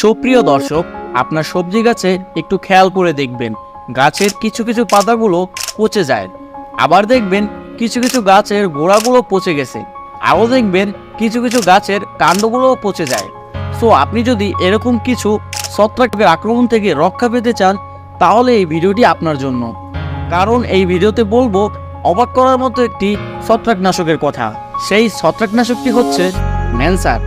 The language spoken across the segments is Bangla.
সুপ্রিয় দর্শক, আপনার সবজি গাছে একটু খেয়াল করে দেখবেন। গাছের কিছু কিছু পাতাগুলো পচে যায়। আবার দেখবেন কিছু কিছু গাছের গোড়াগুলো পচে গেছে। আরও দেখবেন কিছু কিছু গাছের কাণ্ডগুলোও পচে যায়। সো, আপনি যদি এরকম কিছু ছত্রাকের আক্রমণ থেকে রক্ষা পেতে চান, তাহলে এই ভিডিওটি আপনার জন্য। কারণ এই ভিডিওতে বলব, অবাক করার মতো একটি ছত্রাকনাশকের কথা। সেই ছত্রাকনাশকটি হচ্ছে ম্যানসার।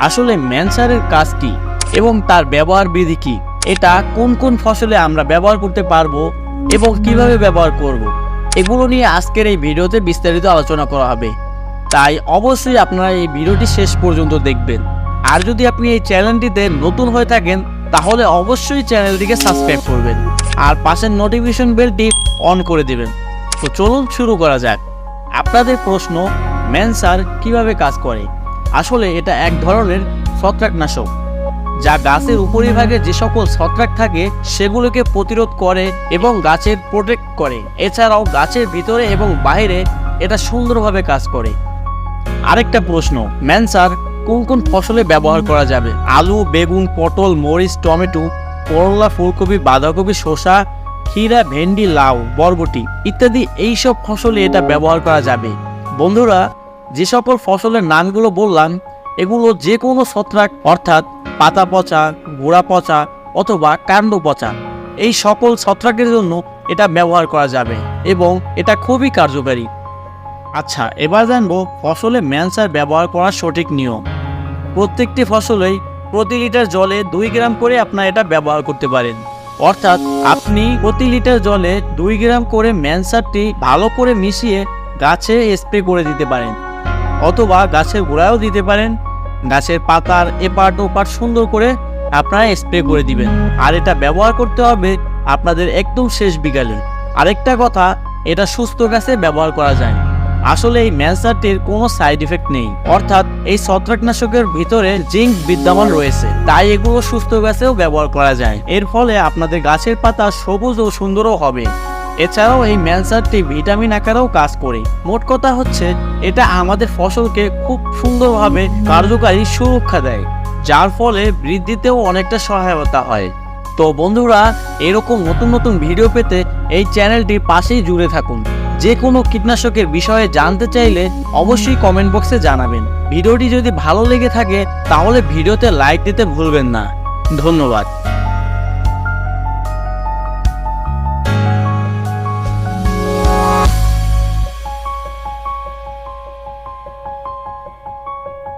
আসলে ম্যানসারের কাজ কি এবং তার ব্যবহার বিধি কি? এটা কোন কোন ফসলে আমরা ব্যবহার করতে পারব এবং কীভাবে ব্যবহার করব। এগুলো নিয়ে আজকের এই ভিডিওতে বিস্তারিত আলোচনা করা হবে। তাই অবশ্যই আপনারা এই ভিডিওটি শেষ পর্যন্ত দেখবেন। আর যদি আপনি এই চ্যানেলটিতে নতুন হয়ে থাকেন, তাহলে অবশ্যই চ্যানেলটিকে সাবস্ক্রাইব করবেন। আর পাশের নোটিফিকেশন বেলটি অন করে দেবেন। তো চলুন শুরু করা যাক। আপনাদের প্রশ্ন, ম্যানসার কীভাবে কাজ করে? আসলে এটা এক ধরনের ছত্রাকনাশক, যা গাছের উপরিভাগে যে সকল ছত্রাক থাকে, সেগুলোকে প্রতিরোধ করে এবং গাছের প্রোটেক্ট করে। এছাড়াও গাছের ভিতরে এবং বাইরে এটা সুন্দরভাবে কাজ করে। আরেকটা প্রশ্ন, ম্যানসার কোন কোন ফসলে ব্যবহার করা যাবে? আলু, বেগুন, পটল, মরিচ, টমেটো, করলা, ফুলকপি, বাঁধাকপি, শসা, ক্ষীরা, ভেন্ডি, লাউ, বরবটি ইত্যাদি এইসব ফসলে এটা ব্যবহার করা যাবে। বন্ধুরা যে সকল ফসলের নামগুলো বললাম, এগুলো যে কোনো ছত্রাক, অর্থাৎ পাতা পচা, গোড়া পচা অথবা কাণ্ড পচা, এই সকল ছত্রাকের জন্য এটা ব্যবহার করা যাবে এবং এটা খুবই কার্যকারী। আচ্ছা এবার জানব ফসলে ম্যানসার ব্যবহার করার সঠিক নিয়ম। প্রত্যেকটি ফসলেই প্রতি লিটার জলে দুই গ্রাম করে আপনার এটা ব্যবহার করতে পারেন। অর্থাৎ আপনি প্রতি লিটার জলে দুই গ্রাম করে ম্যানসারটি ভালো করে মিশিয়ে গাছে স্প্রে করে দিতে পারেন। অথবা গাছের গোড়ায়ও দিতে পারেন। গাছের পাতার এপাট ওপাট সুন্দর করে আপনারা স্প্রে করে দিবেন। আর এটা ব্যবহার করতে হবে আপনাদের একদম শেষ বিকালে। আরেকটা কথা, এটা সুস্থ গাছে ব্যবহার করা যায় আসলে এই ম্যানসারটির কোনো সাইড ইফেক্ট নেই। অর্থাৎ এই ছত্রাকনাশকের ভিতরে জিঙ্ক বিদ্যমান রয়েছে। তাই এগুলো সুস্থ গাছেও ব্যবহার করা যায়। এর ফলে আপনাদের গাছের পাতা সবুজ ও সুন্দরও হবে। এছাড়াও এই ম্যানসারটি ভিটামিন আকারেও কাজ করে। মোট কথা হচ্ছে, এটা আমাদের ফসলকে খুব সুন্দরভাবে কার্যকারী সুরক্ষা দেয়, যার ফলে বৃদ্ধিতেও অনেকটা সহায়তা হয়। তো বন্ধুরা, এরকম নতুন নতুন ভিডিও পেতে এই চ্যানেলটি পাশেই জুড়ে থাকুন। যে কোনো কীটনাশকের বিষয়ে জানতে চাইলে অবশ্যই কমেন্ট বক্সে জানাবেন। ভিডিওটি যদি ভালো লেগে থাকে, তাহলে ভিডিওতে লাইক দিতে ভুলবেন না। ধন্যবাদ।